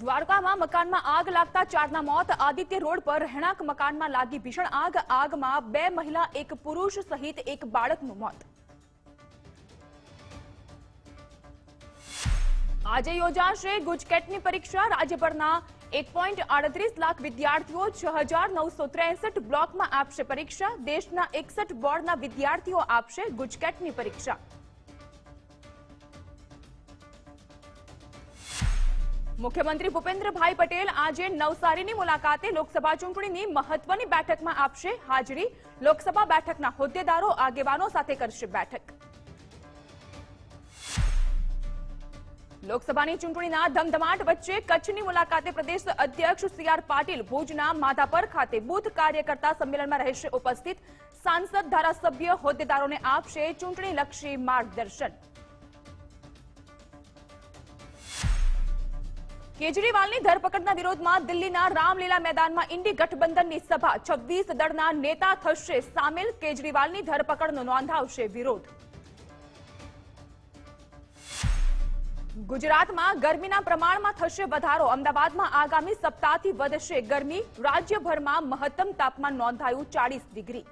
દ્વારકામાં મકાનમાં આગ લાગતા ચારના મોત. આદિત્ય રોડ પર રહેણાંક મકાનમાં લાગી ભીષણ આગ. આગમાં બે મહિલા, એક પુરુષ સહિત એક બાળકનું મોત. આજે યોજાશે ગુજકેટની પરીક્ષા. રાજ્યભરના એક પોઈન્ટ આડત્રીસ લાખ વિદ્યાર્થીઓ છ હજાર નવસો ત્રેસઠ બ્લોકમાં આપશે પરીક્ષા. દેશના એકસઠ બોર્ડના વિદ્યાર્થીઓ આપશે ગુજકેટની પરીક્ષા. મુખ્યમંત્રી ભૂપેન્દ્રભાઈ પટેલ આજે નવસારીની મુલાકાતે લોકસભા ચૂંટણીની મહત્વની બેઠકમાં આપશે હાજરી. લોકસભા બેઠકના હોદ્દેદારો, આગેવાનો સાથે કરશે બેઠક. લોકસભાની ચૂંટણીના ધમધમાટ વચ્ચે કચ્છની મુલાકાતે પ્રદેશ અધ્યક્ષ સી આર પાટીલ ભુજના માધાપર ખાતે બુથ કાર્યકર્તા સંમેલનમાં રહેશે ઉપસ્થિત. સાંસદ ધારાસભ્ય હોદ્દેદારોને આપશે ચૂંટણીલક્ષી માર્ગદર્શન. કેજરીવાલની ધરપકડના વિરોધમાં દિલ્હીના રામલીલા મેદાનમાં ઇન્ડી ગઠબંધનની સભા. છવ્વીસ દળના નેતા થશે સામેલ. કેજરીવાલની ધરપકડનો નોંધાવશે વિરોધ. ગુજરાતમાં ગરમીના પ્રમાણમાં થશે વધારો. અમદાવાદમાં આગામી સપ્તાહથી વધશે ગરમી. રાજ્યભરમાં મહત્તમ તાપમાન નોંધાયું ચાળીસ ડિગ્રી.